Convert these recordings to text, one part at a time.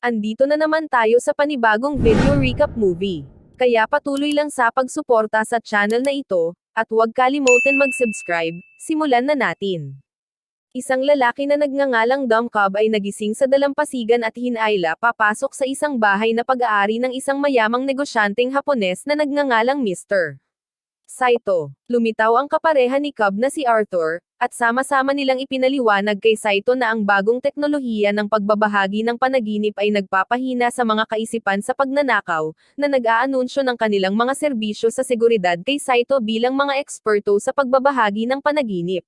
Andito na naman tayo sa panibagong video recap movie. Kaya patuloy lang sa pagsuporta sa channel na ito, at huwag kalimutan mag-subscribe, simulan na natin. Isang lalaki na nagngangalang Dom Cobb ay nagising sa dalampasigan at hinayla papasok sa isang bahay na pag-aari ng isang mayamang negosyanteng Hapones na nagngangalang Mr. Saito. Lumitaw ang kapareha ni Cobb na si Arthur, at sama-sama nilang ipinaliwanag kay Saito na ang bagong teknolohiya ng pagbabahagi ng panaginip ay nagpapahina sa mga kaisipan sa pagnanakaw, na nag-aanunsyo ng kanilang mga serbisyo sa seguridad kay Saito bilang mga eksperto sa pagbabahagi ng panaginip.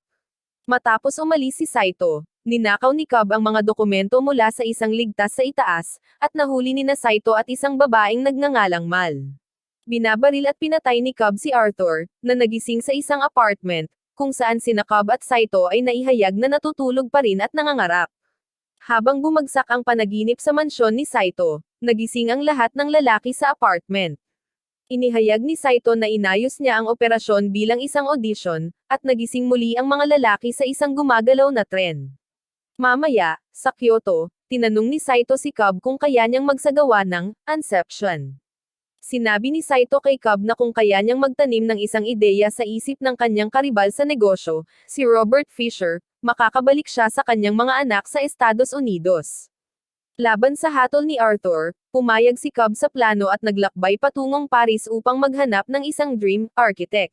Matapos umalis si Saito, ninakaw ni Cobb ang mga dokumento mula sa isang ligtas sa itaas, at nahuli ni na Saito at isang babaeng nagngangalang Mal. Binabaril at pinatay ni Cobb si Arthur, na nagising sa isang apartment, kung saan sina Cobb at Saito ay naihayag na natutulog pa rin at nangangarap. Habang bumagsak ang panaginip sa mansyon ni Saito, nagising ang lahat ng lalaki sa apartment. Inihayag ni Saito na inayos niya ang operasyon bilang isang audition, at nagising muli ang mga lalaki sa isang gumagalaw na tren. Mamaya, sa Kyoto, tinanong ni Saito si Cobb kung kaya niyang magsagawa ng Inception. Sinabi ni Saito kay Cobb na kung kaya niyang magtanim ng isang ideya sa isip ng kanyang karibal sa negosyo, si Robert Fisher, makakabalik siya sa kanyang mga anak sa Estados Unidos. Laban sa hatol ni Arthur, pumayag si Cobb sa plano at naglakbay patungong Paris upang maghanap ng isang dream architect.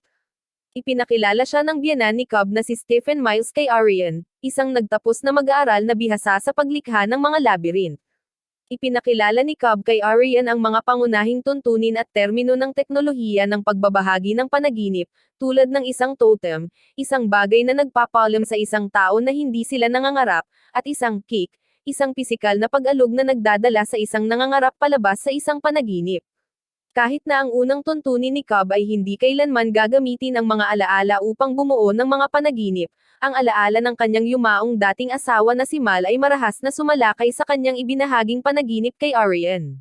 Ipinakilala siya ng biyanan ni Cobb na si Stephen Miles kay Arian, isang nagtapos na mag-aaral na bihasa sa paglikha ng mga labyrinth. Ipinakilala ni Cobb kay Arian ang mga pangunahing tuntunin at termino ng teknolohiya ng pagbabahagi ng panaginip, tulad ng isang totem, isang bagay na nagpapalam sa isang tao na hindi sila nangangarap, at isang kick, isang pisikal na pag-alog na nagdadala sa isang nangangarap palabas sa isang panaginip. Kahit na ang unang tuntunin ni Cobb ay hindi kailanman gagamitin ang mga alaala upang bumuo ng mga panaginip, ang alaala ng kanyang yumaong dating asawa na si Mal ay marahas na sumalakay sa kanyang ibinahaging panaginip kay Arian.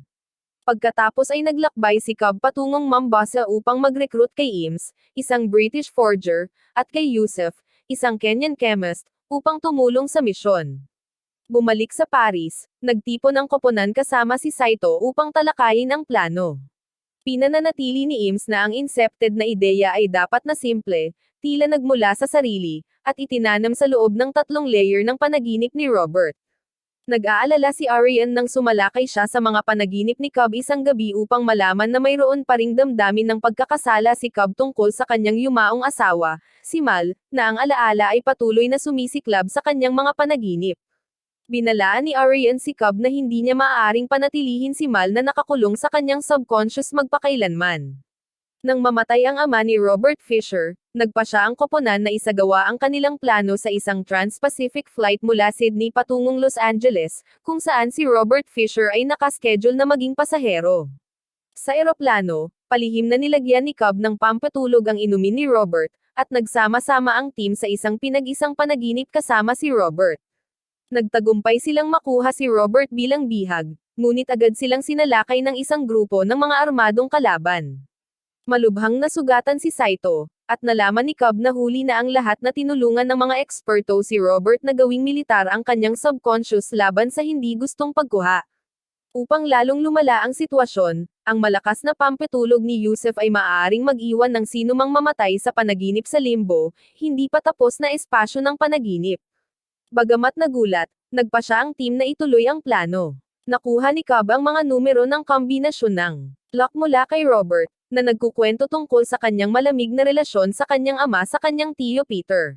Pagkatapos ay naglakbay si Cobb patungong Mombasa upang mag-recruit kay Eames, isang British forger, at kay Yusuf, isang Kenyan chemist, upang tumulong sa misyon. Bumalik sa Paris, nagtipon ang koponan kasama si Saito upang talakayin ang plano. Pinananatili ni Eames na ang incepted na ideya ay dapat na simple, tila nagmula sa sarili, at itinanam sa loob ng tatlong layer ng panaginip ni Robert. Nag-aalala si Arian nang sumalakay siya sa mga panaginip ni Cobb isang gabi upang malaman na mayroon pa ring damdamin ng pagkakasala si Cobb tungkol sa kanyang yumaong asawa, si Mal, na ang alaala ay patuloy na sumisiklab sa kanyang mga panaginip. Binalaan ni Arian si Cobb na hindi niya maaaring panatilihin si Mal na nakakulong sa kanyang subconscious magpakailanman. Nang mamatay ang ama ni Robert Fisher, nagpa siya ang koponan na isagawa ang kanilang plano sa isang Trans-Pacific flight mula Sydney patungong Los Angeles, kung saan si Robert Fisher ay nakaschedule na maging pasahero. Sa eroplano, palihim na nilagyan ni Cobb ng pampatulog ang inumin ni Robert, at nagsama-sama ang team sa isang pinag-isang panaginip kasama si Robert. Nagtagumpay silang makuha si Robert bilang bihag, ngunit agad silang sinalakay ng isang grupo ng mga armadong kalaban. Malubhang nasugatan si Saito, at nalaman ni Cobb na huli na ang lahat na tinulungan ng mga eksperto si Robert na gawing militar ang kanyang subconscious laban sa hindi gustong pagkuha. Upang lalong lumala ang sitwasyon, ang malakas na pampetulog ni Yusuf ay maaaring mag-iwan ng sinumang mamatay sa panaginip sa limbo, hindi pa tapos na espasyo ng panaginip. Bagamat nagulat, nagpa siya ang team na ituloy ang plano. Nakuha ni Cobb ang mga numero ng kombinasyon ng lock mula kay Robert, na nagkukwento tungkol sa kanyang malamig na relasyon sa kanyang ama sa kanyang tiyo Peter.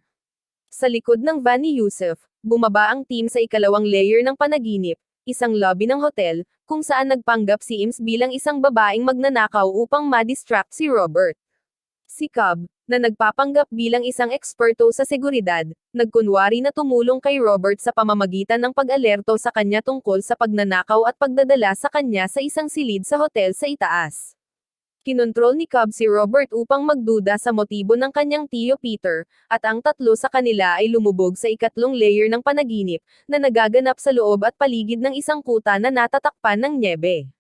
Sa likod ng van ni Yusuf, bumaba ang team sa ikalawang layer ng panaginip, isang lobby ng hotel, kung saan nagpanggap si Ims bilang isang babaeng magnanakaw upang ma-distract si Robert. Si Cobb, na nagpapanggap bilang isang eksperto sa seguridad, nagkunwari na tumulong kay Robert sa pamamagitan ng pag-alerto sa kanya tungkol sa pagnanakaw at pagdadala sa kanya sa isang silid sa hotel sa itaas. Kinontrol ni Cobb si Robert upang magduda sa motibo ng kanyang tiyo Peter, at ang tatlo sa kanila ay lumubog sa ikatlong layer ng panaginip, na nagaganap sa loob at paligid ng isang kuta na natatakpan ng nyebe.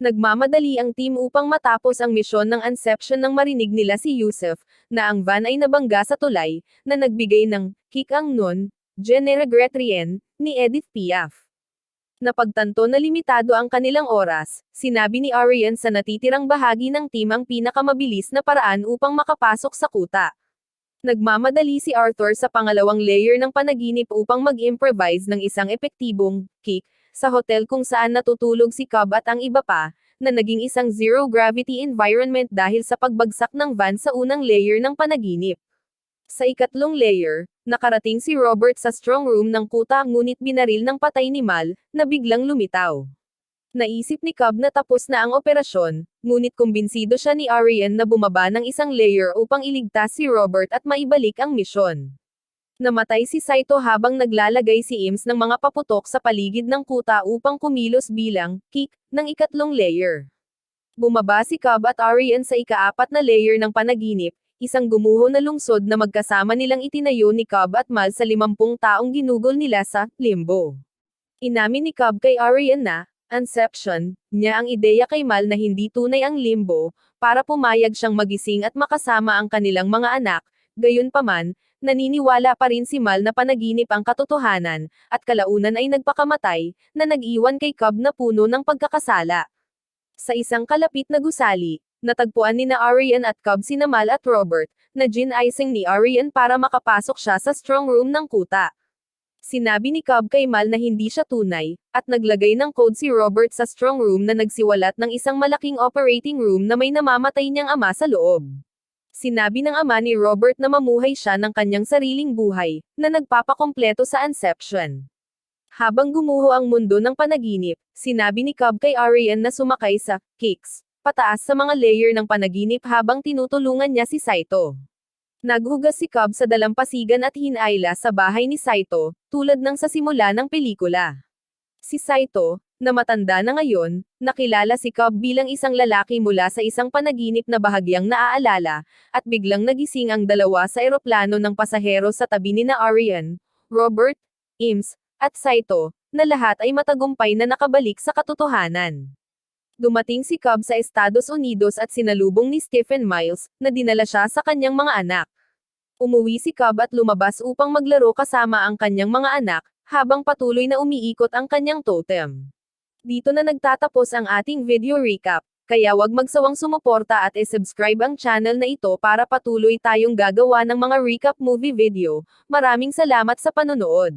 Nagmamadali ang team upang matapos ang misyon ng Inception nang marinig nila si Yusuf, na ang van ay nabangga sa tulay, na nagbigay ng kick ang nun, Je ne regrette rien, ni Edith Piaf. Napagtanto na limitado ang kanilang oras, sinabi ni Arian sa natitirang bahagi ng team ang pinakamabilis na paraan upang makapasok sa kuta. Nagmamadali si Arthur sa pangalawang layer ng panaginip upang mag-improvise ng isang epektibong kick sa hotel kung saan natutulog si Cobb at ang iba pa, na naging isang zero-gravity environment dahil sa pagbagsak ng van sa unang layer ng panaginip. Sa ikatlong layer, nakarating si Robert sa strong room ng kuta ngunit binaril ng patay ni Mal, na biglang lumitaw. Naisip ni Cobb na tapos na ang operasyon, ngunit kumbinsido siya ni Arian na bumaba ng isang layer upang iligtas si Robert at maibalik ang misyon. Namatay si Saito habang naglalagay si Ims ng mga paputok sa paligid ng kuta upang kumilos bilang kick ng ikatlong layer. Bumaba si Cobb at Arian sa ikaapat na layer ng panaginip, isang gumuho na lungsod na magkasama nilang itinayo ni Cobb at Mal sa limampung taong ginugol nila sa limbo. Inamin ni Cobb kay Arian na, Inception, niya ang ideya kay Mal na hindi tunay ang limbo, para pumayag siyang magising at makasama ang kanilang mga anak, gayunpaman, naniniwala pa rin si Mal na panaginip ang katotohanan, at kalaunan ay nagpakamatay, na nag-iwan kay Cobb na puno ng pagkakasala. Sa isang kalapit na gusali, natagpuan ni na Arian at Cobb si Mal at Robert, na gin-icing ni Arian para makapasok siya sa strong room ng kuta. Sinabi ni Cobb kay Mal na hindi siya tunay, at naglagay ng code si Robert sa strong room na nagsiwalat ng isang malaking operating room na may namamatay niyang ama sa loob. Sinabi ng ama ni Robert na mamuhay siya ng kanyang sariling buhay, na nagpapakompleto sa Inception. Habang gumuho ang mundo ng panaginip, sinabi ni Cobb kay Arian na sumakay sa kicks, pataas sa mga layer ng panaginip habang tinutulungan niya si Saito. Naghugas si Cobb sa dalampasigan at hinayla sa bahay ni Saito, tulad ng sa simula ng pelikula. Si Saito, na matanda na ngayon, nakilala si Cobb bilang isang lalaki mula sa isang panaginip na bahagyang naaalala, at biglang nagising ang dalawa sa eroplano ng pasahero sa tabi ni na Arian, Robert, Ims, at Saito, na lahat ay matagumpay na nakabalik sa katotohanan. Dumating si Cobb sa Estados Unidos at sinalubong ni Stephen Miles, na dinala siya sa kanyang mga anak. Umuwi si Cobb at lumabas upang maglaro kasama ang kanyang mga anak, habang patuloy na umiikot ang kanyang totem. Dito na nagtatapos ang ating video recap, kaya wag magsawang sumuporta at i-subscribe ang channel na ito para patuloy tayong gagawa ng mga recap movie video. Maraming salamat sa panonood.